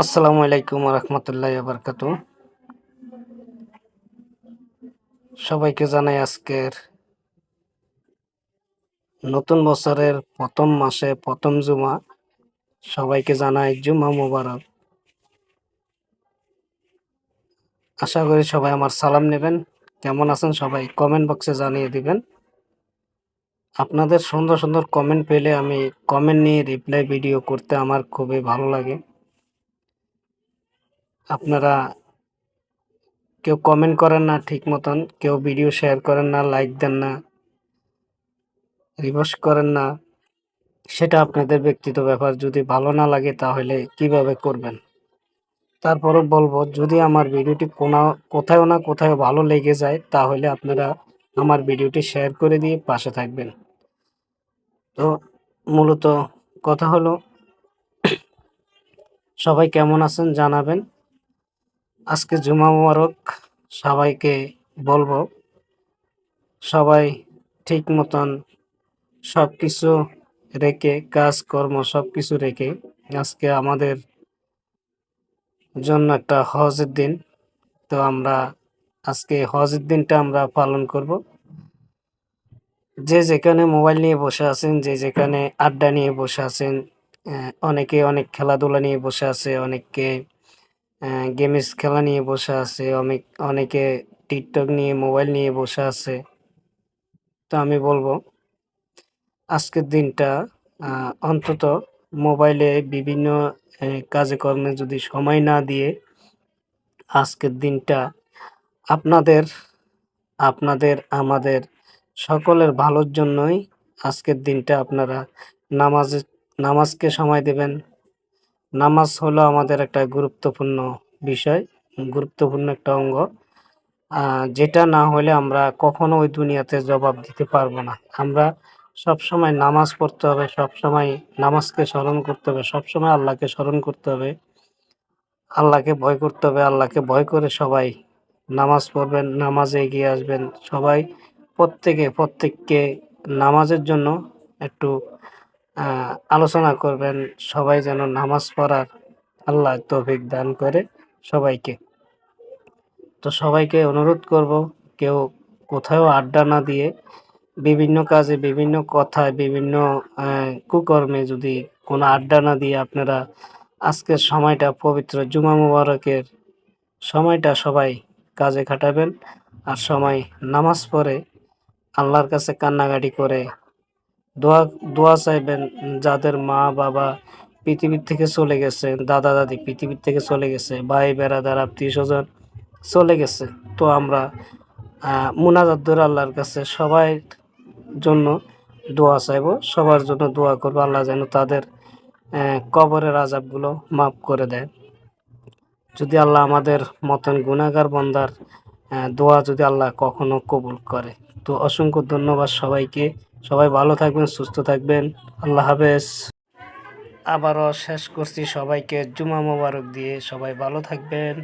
আসসালামু আলাইকুম রহমতুল্লাহ বারকাত সবাইকে জানাই আজকের নতুন বছরের প্রথম মাসে প্রথম জুমা। সবাইকে জানাই জুমা মোবারক। আশা করি সবাই আমার সালাম নেবেন। কেমন আছেন সবাই কমেন্ট বক্সে জানিয়ে দিবেন। আপনাদের সুন্দর সুন্দর কমেন্ট পেলে আমি কমেন্ট নিয়ে রিপ্লাই ভিডিও করতে আমার খুবই ভালো লাগে। আপনারা কেউ কমেন্ট করেন না ঠিক মতন, কেউ ভিডিও শেয়ার করেন না লাইক দেন না রিপোস্ট করেন না, সেটা আপনাদের ব্যক্তিগত ব্যাপার। যদি ভালো না লাগে তাহলে কীভাবে করবেন? তারপরও বলব, যদি আমার ভিডিওটি কোনো কোথাও না কোথাও ভালো লেগে যায়, তাহলে আপনারা আমার ভিডিওটি শেয়ার করে দিয়ে পাশে থাকবেন। তো মূলত কথা হলো, সবাই কেমন আছেন জানাবেন। আজকে জুমা মুবারক সবাইকে বলব, সবাই ঠিক মতন সব কিছু রেখে, কাজকর্ম সব কিছু রেখে আজকে আমাদের জন্য একটা হজের দিন। তো আমরা আজকে হজের দিনটা আমরা পালন করব। যে যেখানে মোবাইল নিয়ে বসে আছেন, যে যেখানে আড্ডা নিয়ে বসে আছেন অনেকে অনেক খেলাধুলা নিয়ে বসে আছে অনেকে গেমস খেলা নিয়ে বসে আছে, অনেক, অনেকে টিকটক নিয়ে, মোবাইল নিয়ে বসে আছে। তো আমি বলব, আজকের দিনটা অন্তত মোবাইলে বিভিন্ন কাজে কর্মে যদি সময় না দিয়ে আজকের দিনটা আপনাদের আপনাদের, আমাদের সকলের ভালোর জন্যই আজকের দিনটা আপনারা নামাজ, নামাজকে সময় দেবেন। নামাজ হলো আমাদের একটা গুরুত্বপূর্ণ বিষয়, গুরুত্বপূর্ণ একটা অঙ্গ। যেটা না হলে আমরা কখনো ওই দুনিয়াতে জবাব দিতে পারব না। আমরা সব সময় নামাজ পড়তে হবে সব সময় নামাজকে স্মরণ করতে হবে সব সময় আল্লাহকে স্মরণ করতে হবে। আল্লাহকে ভয় করতে হবে, আল্লাহকে ভয় করে সবাই নামাজ পড়বেন, নামাজে এগিয়ে আসবেন। সবাই প্রত্যেকে, প্রত্যেককে নামাজের জন্য একটু আলোচনা করবেন। সবাই যেন নামাজ পড়ার আল্লাহ তৌফিক দান করে সবাইকে। তো সবাইকে অনুরোধ করব, কেউ কোথাও আড্ডা না দিয়ে বিভিন্ন কাজে, বিভিন্ন কথায়, বিভিন্ন কুকর্মে যদি কোনো আড্ডা না দিয়ে আপনারা আজকের সময়টা পবিত্র জুমা মুবারকের সময়টা সবাই কাজে খাটাবেন আর সময় নামাজ পড়ে আল্লাহর কাছে কান্নাকাটি করে। দোয়া দোয়া চাইবেন যাদের মা, বাবা পৃথিবীর থেকে চলে গেছে, দাদা, দাদি পৃথিবীর থেকে চলে গেছে, ভাই, বেড়াদার, আত্মীয় স্বজন চলে গেছে। তো আমরা মুনাজাত আল্লাহর কাছে সবাই জন্য দোয়া চাইব, সবার জন্য দোয়া করব। আল্লাহ যেন তাদের কবরের আজাবগুলো মাফ করে দেয়। যদি আল্লাহ আমাদের মতন গুণাগার বন্দার দোয়া যদি আল্লাহ কখনো কবুল করে। তো অসংখ্য ধন্যবাদ সবাইকে। সবাই ভালো থাকবেন, সুস্থ থাকবেন। আল্লাহ হাফেজ। আবারও শেষ করছি সবাইকে জুমা মোবারক দিয়ে। সবাই ভালো থাকবেন।